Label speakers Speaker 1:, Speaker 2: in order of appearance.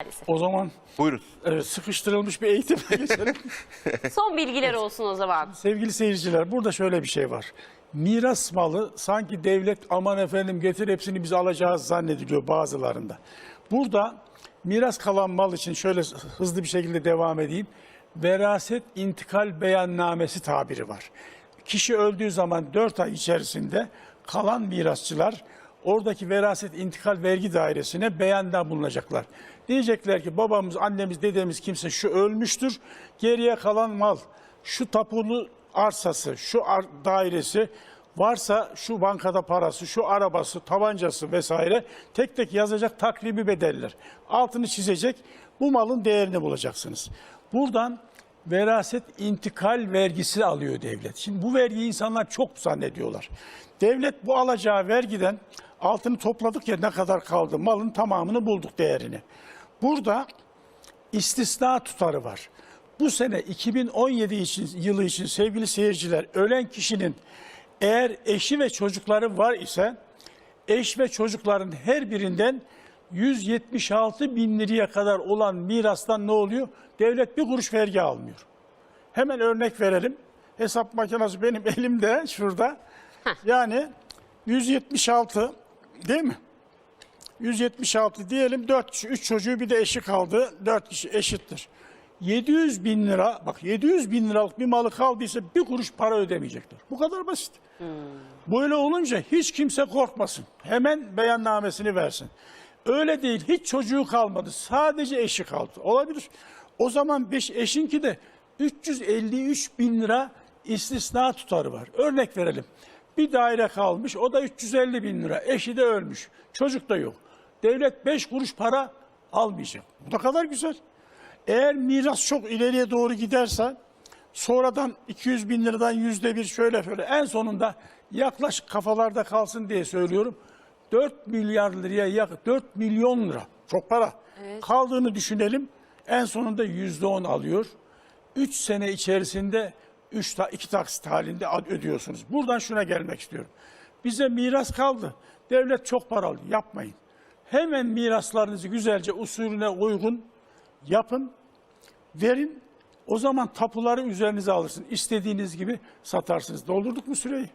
Speaker 1: maalesef.
Speaker 2: O zaman
Speaker 3: Buyurun.
Speaker 2: evet, sıkıştırılmış bir eğitime geçelim.
Speaker 1: Son bilgiler olsun o zaman.
Speaker 2: Sevgili seyirciler burada şöyle bir şey var. Miras malı sanki devlet aman efendim getir hepsini biz alacağız zannediliyor bazılarında. Burada miras kalan mal için şöyle hızlı bir şekilde devam edeyim. Veraset intikal beyannamesi tabiri var. Kişi öldüğü zaman 4 ay içerisinde kalan mirasçılar oradaki veraset intikal vergi dairesine beyanda bulunacaklar. Diyecekler ki babamız, annemiz, dedemiz kimse şu ölmüştür. Geriye kalan mal, şu tapulu arsası, şu ar- dairesi varsa şu bankada parası, şu arabası, tabancası vesaire tek tek yazacak takribi bedeller. Altını çizecek. Bu malın değerini bulacaksınız. Buradan veraset intikal vergisi alıyor devlet. Şimdi bu vergiyi insanlar çok zannediyorlar. Devlet bu alacağı vergiden altını topladık ya ne kadar kaldı malın tamamını bulduk değerini. Burada istisna tutarı var. Bu sene 2017 için, yılı için sevgili seyirciler ölen kişinin eğer eşi ve çocukları var ise eş ve çocukların her birinden 176 bin liraya kadar olan mirastan ne oluyor? Devlet bir kuruş vergi almıyor. Hemen örnek verelim. Hesap makinesi benim elimde şurada. Yani 176 değil mi? 176 diyelim 4 kişi, 3 çocuğu bir de eşi kaldı. 4 kişi eşittir. 700 bin lira, bak 700 bin liralık bir malı kaldıysa bir kuruş para ödemeyecekler. Bu kadar basit. Böyle olunca hiç kimse korkmasın. Hemen beyannamesini versin. Öyle değil, hiç çocuğu kalmadı. Sadece eşi kaldı. Olabilir. O zaman beş, eşinki de 353 bin lira istisna tutarı var. Örnek verelim. Bir daire kalmış, o da 350 bin lira. Eşi de ölmüş, çocuk da yok. Devlet 5 kuruş para almayacak. Bu da kadar güzel. Eğer miras çok ileriye doğru giderse sonradan 200 bin liradan yüzde bir şöyle şöyle en sonunda yaklaşık kafalarda kalsın diye söylüyorum. 4 milyar liraya yakın 4 milyon lira çok para kaldığını düşünelim. En sonunda yüzde 10 alıyor. 3 sene içerisinde 3 ta 2 taksit halinde ödüyorsunuz. Buradan şuna gelmek istiyorum. Bize miras kaldı. Devlet çok para alıyor. Yapmayın. Hemen miraslarınızı güzelce usulüne uygun yapın, verin. O zaman tapuları üzerinize alırsın. İstediğiniz gibi satarsınız. Doldurduk mu süreyi?